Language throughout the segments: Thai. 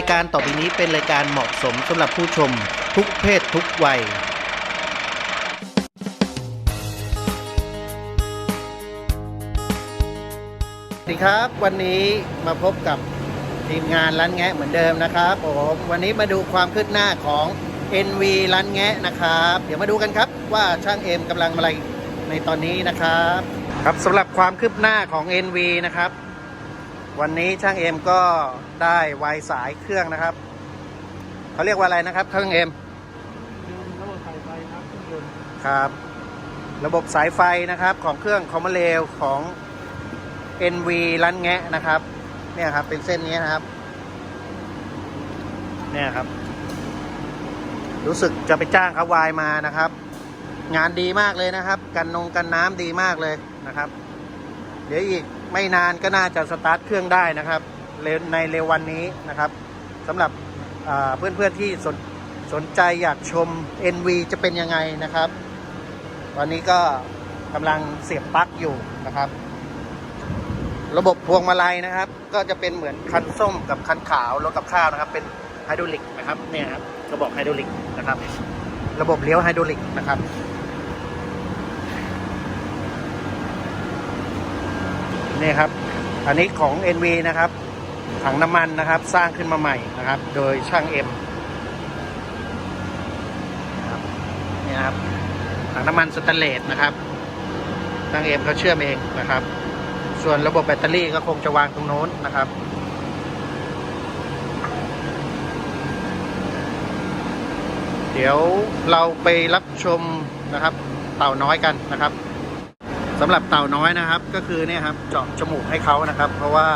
ายการต่อไปนี้เป็นรายการเหมาะสมสำหรับผู้ชมทุกเพศทุกวัย สวัสดีครับ วันนี้มาพบกับทีมงานร้านแงะเหมือนเดิมนะครับผมวันนี้มาดูความคืบหน้าของ NV ร้านแงะนะครับ เดี๋ยวมาดูกันครับว่าช่างเอ็มกำลังอะไรในตอนนี้นะครับ ครับสำหรับความคืบหน้าของ NV นะครับ วันนี้ช่างเอ็มก็ได้วายสายเครื่องนะครับ เขาเรียกว่าอะไรนะครับช่างเอ็มระบบสายไฟครับเครื่องยนต์ครับ ระบบสายไฟนะครับของเครื่องคอมเมเลวของ NV ลันแงะนะครับ เนี่ยครับเป็นเส้นนี้นะครับ เนี่ยครับ รู้สึกจะไปจ้างเขาวายมานะครับ งานดีมากเลยนะครับ กันนงกันน้ำดีมากเลยนะครับ เดี๋ยวอีก ไม่นานก็น่าจะสตาร์ทเครื่องได้นะครับในเร็ววันนี้นะครับสำหรับอ่าเพื่อนๆที่สนสนใจอยากชม NV จะเป็นยังไงนะครับ ตอนนี้ก็กำลังเสียบปลั๊กอยู่นะครับ ระบบพวงมาลัยนะครับ ก็จะเป็นเหมือนคันส้มกับคันขาวรถกับข้าวนะครับ เป็นไฮดรอลิกนะครับเนี่ยครับกระบอกไฮดรอลิกนะครับ ระบบเลี้ยวไฮดรอลิกนะครับ นี่ครับ อันนี้ของ NV นะครับถังน้ำมันนะครับ สร้างขึ้นมาใหม่นะครับ โดยช่างเอ็มนี่ครับถังน้ำมันสแตนเลสนะครับช่างเอ็มเขาเชื่อมเองนะครับ ส่วนระบบแบตเตอรี่ก็คงจะวางตรงโน้นนะครับเดี๋ยวเราไปรับชมนะครับ เต่าน้อยกันนะครับ สำหรับเต่าน้อยนะครับ ก็คือเนี่ยครับเจาะจมูกให้เขานะครับ เพราะว่า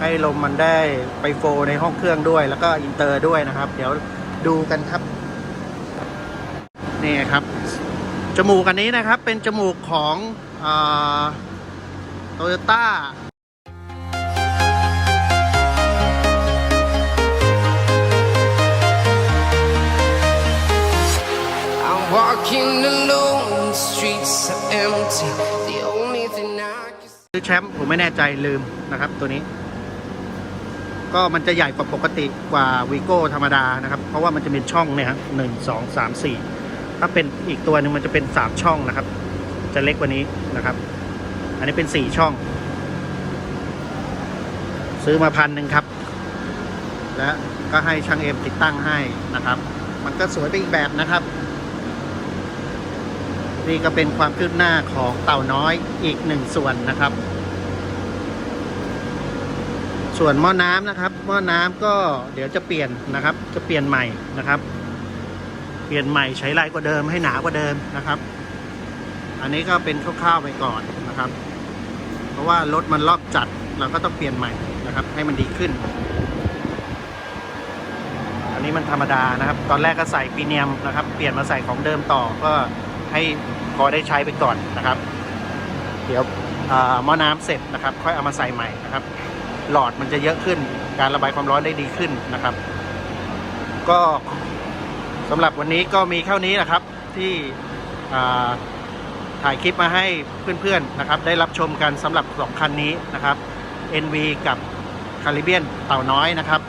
ให้ลมมันได้ไปโฟในห้องเครื่องด้วย แล้วก็อินเตอร์ด้วยนะครับ เดี๋ยวดูกันครับนี่ครับ จมูกอันนี้นะครับเป็นจมูกของโตโยต้า empty. The only thing I can ซื้อแชมป์ผมไม่แน่ใจลืมนะครับ ตัวนี้ ก็มันจะใหญ่กว่าปกติกว่าวีโก้ธรรมดานะครับ เพราะว่ามันจะเป็นช่องเนี่ยครับหนึ่งสองสามสี่ถ้าเป็นอีกตัวหนึ่งมันจะเป็นสามช่องนะครับ จะเล็กกว่านี้นะครับ อันนี้เป็นสี่ช่อง ซื้อมาพันหนึ่งครับ และก็ให้ช่างเอ็มติดตั้งให้นะครับ มันก็สวยไปอีกแบบนะครับ นี่ก็เป็นความคืบหน้าของเต่าน้อยอีกหนึ่งส่วนนะครับ ส่วนหม้อน้ำนะครับหม้อน้ำก็เดี๋ยวจะเปลี่ยนนะครับ จะเปลี่ยนใหม่นะครับ เปลี่ยนใหม่ใช้ลายกว่าเดิมให้หนากว่าเดิมนะครับ อันนี้ก็เป็นคร่าวๆไปก่อนนะครับ เพราะว่ารถมันรอบจัดเราก็ต้องเปลี่ยนใหม่นะครับ ให้มันดีขึ้น อันนี้มันธรรมดานะครับ ตอนแรกก็ใส่ปีเนียมนะครับ เปลี่ยนมาใส่ของเดิมต่อก็ ให้พอได้ใช้ไปก่อนนะครับ เดี๋ยวหม้อน้ำเสร็จนะครับ ค่อยเอามาใส่ใหม่นะครับ หลอดมันจะเยอะขึ้น การระบายความร้อนได้ดีขึ้นนะครับ ก็สำหรับวันนี้ก็มีเท่านี้นะครับที่ถ่ายคลิปมาให้เพื่อนๆนะครับ ได้รับชมกันสำหรับสองคันนี้นะครับ NV กับคาริเบียนเต่าน้อยนะครับ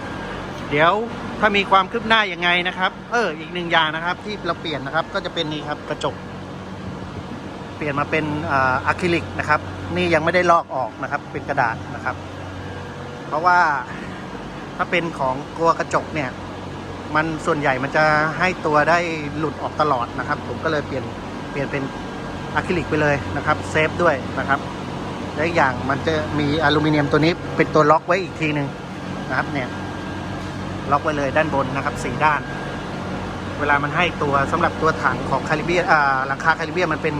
เดี๋ยวถ้ามีความคืบหน้ายังไงนะครับ เอออีกหนึ่งอย่างนะครับ ที่เราเปลี่ยนนะครับก็จะเป็นนี่ครับกระจก ปลี่ยนมาเป็นอะคริลิกนะครับ นี่ยังไม่ได้ลอกออกนะครับ เป็นกระดาษนะครับ เพราะว่าถ้าเป็นของกลัวกระจกเนี่ย มันส่วนใหญ่มันจะให้ตัวได้หลุดออกตลอดนะครับ ผมก็เลยเปลี่ยนเปลี่ยนเป็นอะคริลิกไปเลยนะครับเซฟด้วยนะครับและอย่างมันจะมีอลูมิเนียมตัวนี้เป็นตัวล็อกไว้อีกทีหนึ่งนะครับเนี่ยล็อกไว้เลยด้านบนนะครับสี่ด้าน เวลามันให้ตัวสำหรับตัวถังของคาริเบียอ่าหลังคาคาริเบียมันเป็น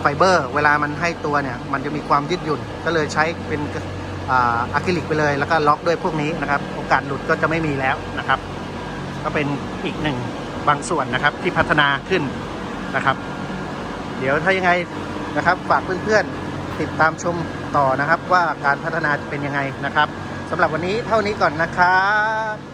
ไฟเบอร์ เวลามันให้ตัวเนี่ยมันจะมีความยืดหยุ่น ก็เลยใช้เป็นอะคริลิกไปเลย แล้วก็ล็อกด้วยพวกนี้นะครับ โอกาสหลุดก็จะไม่มีแล้วนะครับ ก็เป็นอีกหนึ่งบางส่วนนะครับที่พัฒนาขึ้นนะครับ เดี๋ยวถ้ายังไงนะครับฝากเพื่อนๆติดตามชมต่อนะครับ ว่าการพัฒนาจะเป็นยังไงนะครับสำหรับวันนี้เท่านี้ก่อนนะครับ